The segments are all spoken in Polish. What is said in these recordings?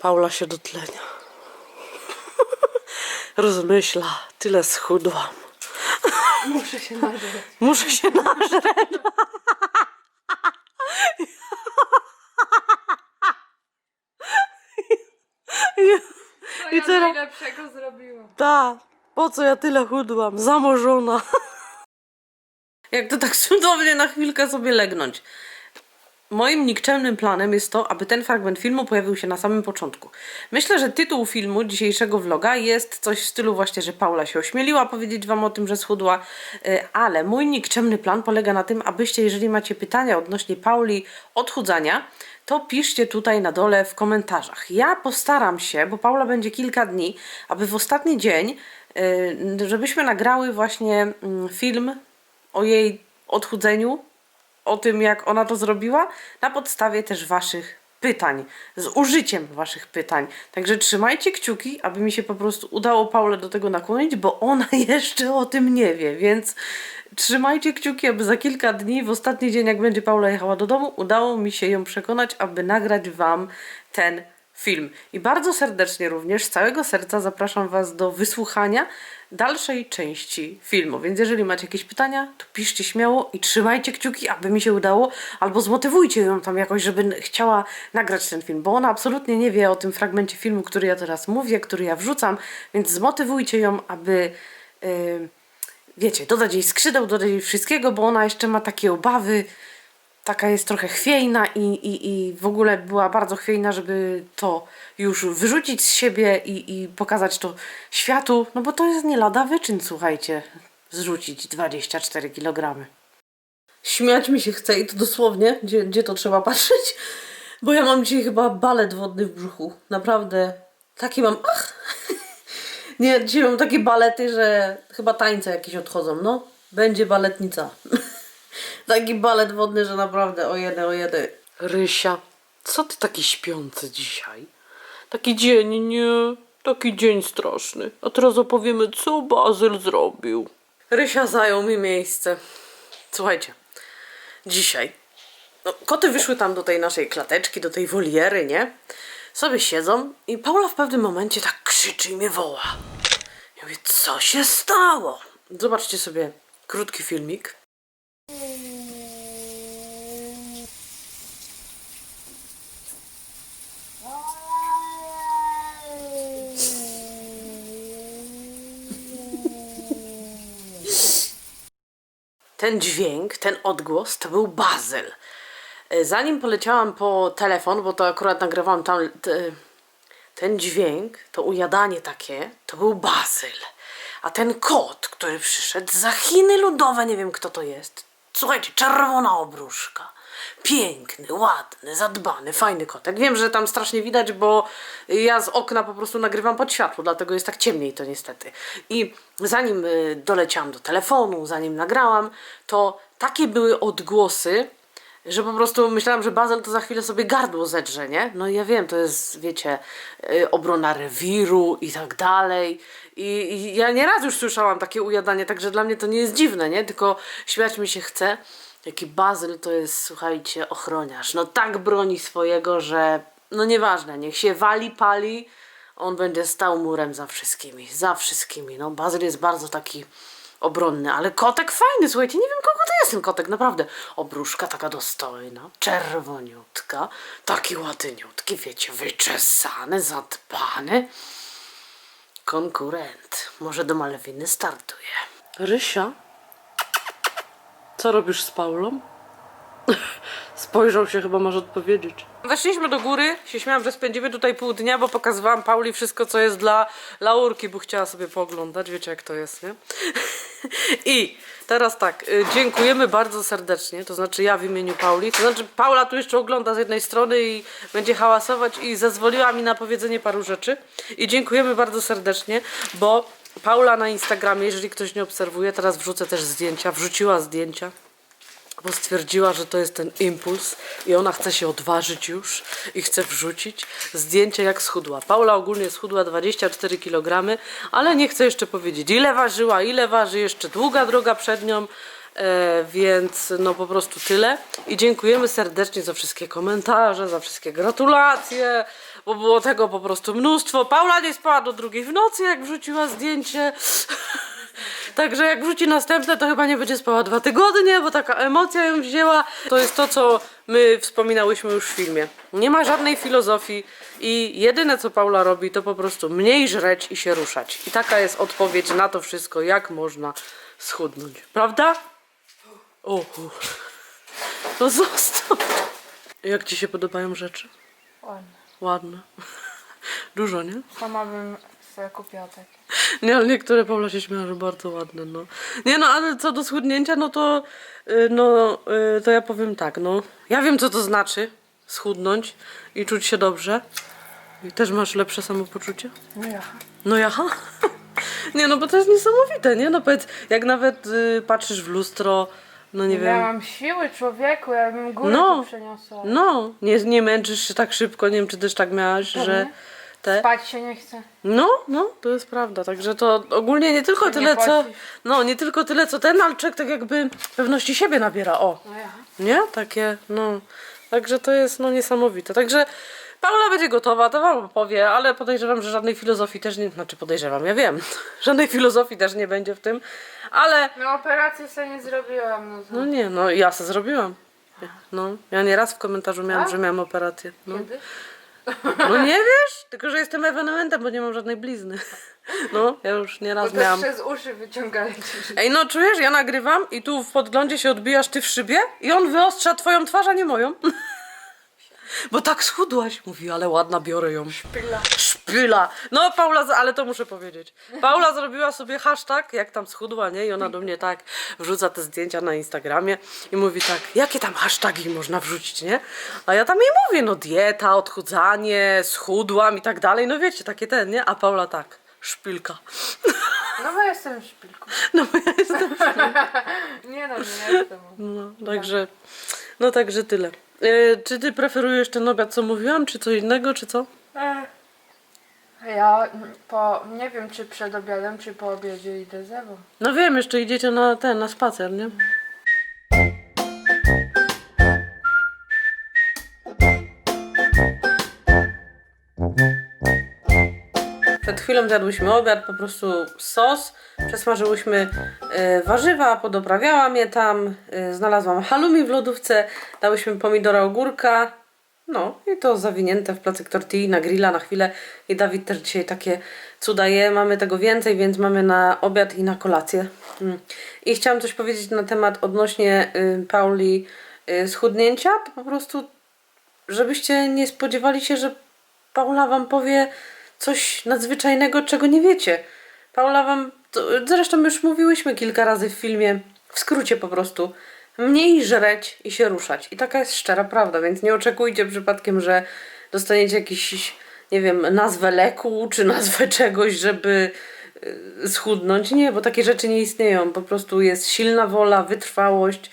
Paula się dotlenia. Rozmyśla, tyle schudłam. Muszę się nażreć. Muszę się nażreć. I ja teraz- najlepszego zrobiłam. Ta, po co ja tyle chudłam? Zamorzona. Jak to tak cudownie na chwilkę sobie legnąć. Moim nikczemnym planem jest to, aby ten fragment filmu pojawił się na samym początku. Myślę, że tytuł filmu dzisiejszego vloga jest coś w stylu właśnie, że Paula się ośmieliła powiedzieć wam o tym, że schudła, y, ale mój nikczemny plan polega na tym, abyście, jeżeli macie pytania odnośnie Pauli odchudzania, to piszcie tutaj na dole w komentarzach. Ja postaram się, bo Paula będzie kilka dni, aby w ostatni dzień, y, żebyśmy nagrały właśnie mm, film o jej odchudzeniu, o tym, jak ona to zrobiła, na podstawie też Waszych pytań, z użyciem Waszych pytań. Także trzymajcie kciuki, aby mi się po prostu udało Paulę do tego nakłonić, bo ona jeszcze o tym nie wie, więc trzymajcie kciuki, aby za kilka dni, w ostatni dzień, jak będzie Paula jechała do domu, udało mi się ją przekonać, aby nagrać Wam ten film. I bardzo serdecznie również, z całego serca zapraszam Was do wysłuchania dalszej części filmu. Więc jeżeli macie jakieś pytania, to piszcie śmiało i trzymajcie kciuki, aby mi się udało, albo zmotywujcie ją tam jakoś, żeby chciała nagrać ten film, bo ona absolutnie nie wie o tym fragmencie filmu, który ja teraz mówię, który ja wrzucam, więc zmotywujcie ją, aby. Yy, wiecie, dodać jej skrzydeł, dodać jej wszystkiego, bo ona jeszcze ma takie obawy, taka jest trochę chwiejna i, i, i w ogóle była bardzo chwiejna, żeby to już wyrzucić z siebie i, i pokazać to światu, no bo to jest nie lada wyczyn, słuchajcie, zrzucić 24 kg. Śmiać mi się chce i to dosłownie, gdzie, gdzie to trzeba patrzeć, bo ja mam dzisiaj chyba balet wodny w brzuchu, naprawdę, taki mam, ach, nie, dzisiaj mam takie balety, że chyba tańce jakieś odchodzą, no. Będzie baletnica. taki balet wodny, że naprawdę o jeden, o jeden. Rysia, co ty taki śpiący dzisiaj? Taki dzień, nie? Taki dzień straszny. A teraz opowiemy, co Bazyl zrobił. Rysia zajął mi miejsce. Słuchajcie, dzisiaj no, koty wyszły tam do tej naszej klateczki, do tej woliery, nie? Sobie siedzą i Paula w pewnym momencie tak krzyczy i mnie woła. Ja mówię, co się stało? Zobaczcie sobie krótki filmik. Ten dźwięk, ten odgłos to był Bazyl. E, Zanim poleciałam po telefon, bo to akurat nagrywałam tam te, ten dźwięk, to ujadanie takie, to był Bazyl. A ten kot, który przyszedł za Chiny ludowe, nie wiem kto to jest. Słuchajcie, czerwona obruszka. Piękny, ładny, zadbany, fajny kotek. Wiem, że tam strasznie widać, bo ja z okna po prostu nagrywam pod światło, dlatego jest tak ciemniej to niestety. I zanim y, doleciałam do telefonu, zanim nagrałam, to takie były odgłosy, że po prostu myślałam, że Bazel to za chwilę sobie gardło zedrze, nie? No ja wiem, to jest, wiecie, y, obrona rewiru i tak dalej. I, I ja nieraz już słyszałam takie ujadanie, także dla mnie to nie jest dziwne, nie? Tylko śmiać mi się chce. Jaki Bazyl to jest, słuchajcie, ochroniarz. No tak broni swojego, że no nieważne, niech się wali, pali, on będzie stał murem za wszystkimi, za wszystkimi. No Bazyl jest bardzo taki obronny, ale kotek fajny, słuchajcie, nie wiem kogo to jest ten kotek, naprawdę. Obruszka taka dostojna, czerwoniutka, taki ładyniutki, wiecie, wyczesany, zadbany. Konkurent. Może do Malewiny startuje. Rysia? Co robisz z Paulą? Spojrzał się, chyba masz odpowiedzieć. Weszliśmy do góry, się śmiałam, że spędzimy tutaj pół dnia, bo pokazywałam Pauli wszystko, co jest dla Laurki, bo chciała sobie pooglądać, wiecie jak to jest, nie? I teraz tak, y, dziękujemy bardzo serdecznie, to znaczy ja w imieniu Pauli, to znaczy Paula tu jeszcze ogląda z jednej strony i będzie hałasować i zezwoliła mi na powiedzenie paru rzeczy. I dziękujemy bardzo serdecznie, bo Paula na Instagramie, jeżeli ktoś nie obserwuje, teraz wrzucę też zdjęcia, wrzuciła zdjęcia bo stwierdziła, że to jest ten impuls i ona chce się odważyć już i chce wrzucić zdjęcie jak schudła. Paula ogólnie schudła 24 kg, ale nie chce jeszcze powiedzieć ile ważyła, ile waży, jeszcze długa droga przed nią, E, więc no po prostu tyle. I dziękujemy serdecznie za wszystkie komentarze, za wszystkie gratulacje, bo było tego po prostu mnóstwo. Paula nie spała do drugiej w nocy, jak wrzuciła zdjęcie. Także jak wrzuci następne, to chyba nie będzie spała dwa tygodnie, bo taka emocja ją wzięła. To jest to, co my wspominałyśmy już w filmie. Nie ma żadnej filozofii i jedyne, co Paula robi, to po prostu mniej żreć i się ruszać. I taka jest odpowiedź na to wszystko, jak można schudnąć. Prawda? O, no zostaw. Jak ci się podobają rzeczy? Ładnie. Ładne. Dużo, nie? Sama bym sobie kupiła takie. Nie, ale niektóre Paula się śmiała, że bardzo ładne, no. Nie no, ale co do schudnięcia, no to, y, no, y, to ja powiem tak, no. Ja wiem, co to znaczy schudnąć i czuć się dobrze. I też masz lepsze samopoczucie? No ja. No jaha. Nie no, bo to jest niesamowite, nie? No powiedz, jak nawet y, patrzysz w lustro, no nie Ja wiem. mam siły człowieku, ja bym górę No. tu przeniosła. No, nie, nie męczysz się tak szybko, nie wiem, czy też tak miałaś, że te... Spać się nie chce. No, no, to jest prawda. Także to ogólnie nie tylko Się nie tyle, co. płacisz. No, nie tylko tyle, co ten, ale człowiek tak jakby pewności siebie nabiera. O, No ja. nie? Takie, no. Także to jest no niesamowite. Także Paula będzie gotowa, to wam opowie, ale podejrzewam, że żadnej filozofii też nie. Znaczy podejrzewam, ja wiem. Żadnej filozofii też nie będzie w tym, ale. No operację sobie nie zrobiłam. No, No nie, no ja se zrobiłam. No, ja nieraz w komentarzu miałam, Tak? że miałam operację. No. Kiedy? No nie wiesz? Tylko, że jestem ewenementem, bo nie mam żadnej blizny. No, ja już nieraz też miałam. przez uszy wyciągali. Ej, no czujesz, ja nagrywam i tu w podglądzie się odbijasz ty w szybie i on wyostrza twoją twarz, a nie moją. Bo tak schudłaś. Mówi, ale ładna, biorę ją. Szpila. Szpyla. No, Paula, ale to muszę powiedzieć. Paula zrobiła sobie hashtag, jak tam schudła, nie? I ona do mnie tak wrzuca te zdjęcia na Instagramie i mówi tak, jakie tam hasztagi można wrzucić, nie? A ja tam jej mówię, no dieta, odchudzanie, schudłam i tak dalej. No wiecie, takie ten, nie? A Paula tak, szpilka. No bo jestem szpilką. No bo ja jestem Nie no, nie jestem. No, także, no także tyle. E, czy ty preferujesz ten obiad, co mówiłam, czy co innego, czy co? Ech. Ja po, nie wiem czy przed obiadem, czy po obiedzie idę z Ewą. No wiem, jeszcze idziecie na ten, na spacer, nie? Przed chwilą zjadłyśmy obiad, po prostu sos, przesmażyłyśmy e, warzywa, podoprawiałam je tam, e, znalazłam halloumi w lodówce, dałyśmy pomidora, ogórka, no i to zawinięte w placek tortilli na grilla na chwilę i Dawid też dzisiaj takie cuda je, mamy tego więcej, więc mamy na obiad i na kolację. Mm. I chciałam coś powiedzieć na temat odnośnie y, Pauli y, schudnięcia, po prostu żebyście nie spodziewali się, że Paula wam powie coś nadzwyczajnego, czego nie wiecie. Paula wam, zresztą już mówiłyśmy kilka razy w filmie, w skrócie po prostu, mniej żreć i się ruszać. I taka jest szczera prawda, więc nie oczekujcie przypadkiem, że dostaniecie jakiś, nie wiem, nazwę leku czy nazwę czegoś, żeby y, schudnąć. Nie, bo takie rzeczy nie istnieją. Po prostu jest silna wola, wytrwałość,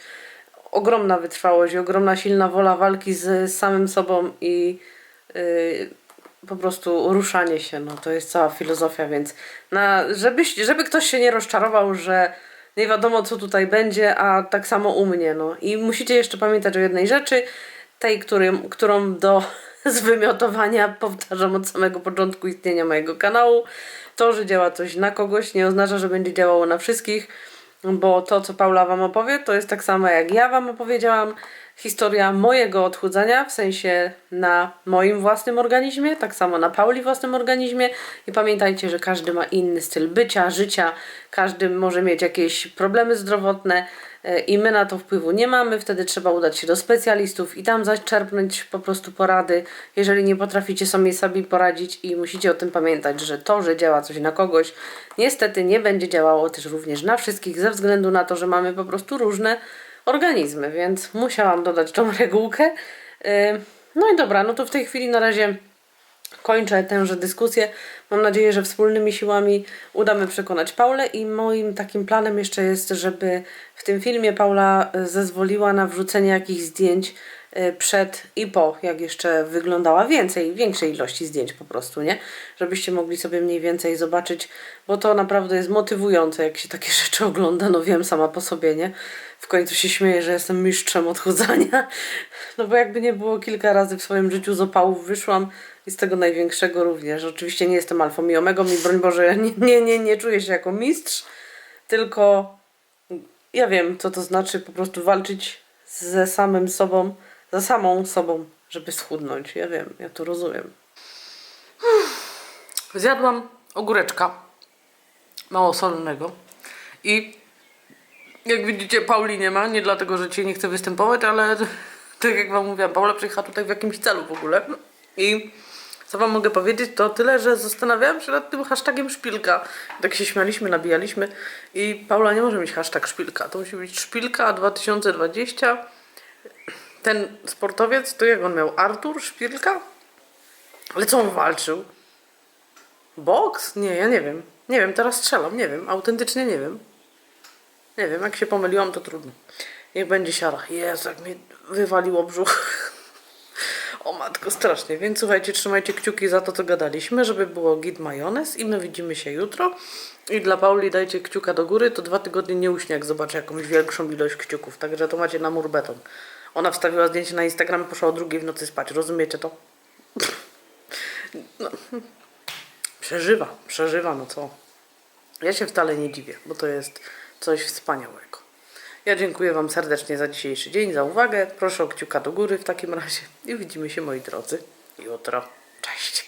ogromna wytrwałość i ogromna silna wola walki z, samym sobą i yy, po prostu ruszanie się. No, to jest cała filozofia, więc na, żebyś, żeby ktoś się nie rozczarował, że nie wiadomo co tutaj będzie, a tak samo u mnie. No. I musicie jeszcze pamiętać o jednej rzeczy, tej, którym, którą do zwymiotowania powtarzam od samego początku istnienia mojego kanału. To, że działa coś na kogoś nie oznacza, że będzie działało na wszystkich bo to, co Paula Wam opowie, to jest tak samo jak ja Wam opowiedziałam. Historia mojego odchudzania, w sensie na moim własnym organizmie, tak samo na Pauli własnym organizmie. I pamiętajcie, że każdy ma inny styl bycia, życia, każdy może mieć jakieś problemy zdrowotne e, i my na to wpływu nie mamy. Wtedy trzeba udać się do specjalistów i tam zaczerpnąć po prostu porady, jeżeli nie potraficie sobie poradzić i musicie o tym pamiętać, że to, że działa coś na kogoś, niestety nie będzie działało też również na wszystkich, ze względu na to, że mamy po prostu różne organizmy, więc musiałam dodać tą regułkę. No i dobra, no to w tej chwili na razie kończę tęże dyskusję. Mam nadzieję, że wspólnymi siłami udamy przekonać Paulę i moim takim planem jeszcze jest, żeby w tym filmie Paula y, zezwoliła na wrzucenie jakichś zdjęć y, przed i po, jak jeszcze wyglądała więcej, większej ilości zdjęć po prostu, nie? Żebyście mogli sobie mniej więcej zobaczyć, bo to naprawdę jest motywujące, jak się takie rzeczy ogląda, no wiem sama po sobie, nie? W końcu się śmieję, że jestem mistrzem odchudzania. No bo jakby nie było, kilka razy w swoim życiu z opałów wyszłam i z tego największego również. Oczywiście nie jestem alfą i omegą i broń Boże, nie, nie, nie, nie czuję się jako mistrz, tylko ja wiem, co to znaczy po prostu walczyć ze samym sobą, za samą sobą, żeby schudnąć. Ja wiem, ja to rozumiem. Zjadłam ogóreczka mało solnego i jak widzicie Pauli nie ma, nie dlatego, że cię nie chce występować, ale tak jak wam mówiłam, Paula przyjechała tutaj w jakimś celu w ogóle i co wam mogę powiedzieć, to tyle, że zastanawiałam się nad tym hashtagiem szpilka. Tak się śmialiśmy, nabijaliśmy i Paula nie może mieć hashtag szpilka, to musi być szpilka 2020. Ten sportowiec, to jak on miał? Artur Szpilka? Ale co on walczył? Boks? Nie, ja nie wiem. Nie wiem, teraz strzelam, nie wiem. Autentycznie nie wiem. Nie wiem, jak się pomyliłam, to trudno. Niech będzie siara. Jezu, jak mi wywaliło brzuch. O matko, strasznie. Więc słuchajcie, trzymajcie kciuki za to, co gadaliśmy, żeby było git majonez i my widzimy się jutro. I dla Pauli dajcie kciuka do góry, to dwa tygodnie nie uśnie, jak zobaczy jakąś większą ilość kciuków. Także to macie na mur beton. Ona wstawiła zdjęcie na Instagram poszła o drugiej w nocy spać. Rozumiecie to? No. Przeżywa, przeżywa, no co? Ja się wcale nie dziwię, bo to jest coś wspaniałego. Ja dziękuję Wam serdecznie za dzisiejszy dzień, za uwagę. Proszę o kciuka do góry w takim razie i widzimy się, moi drodzy, jutro. Cześć!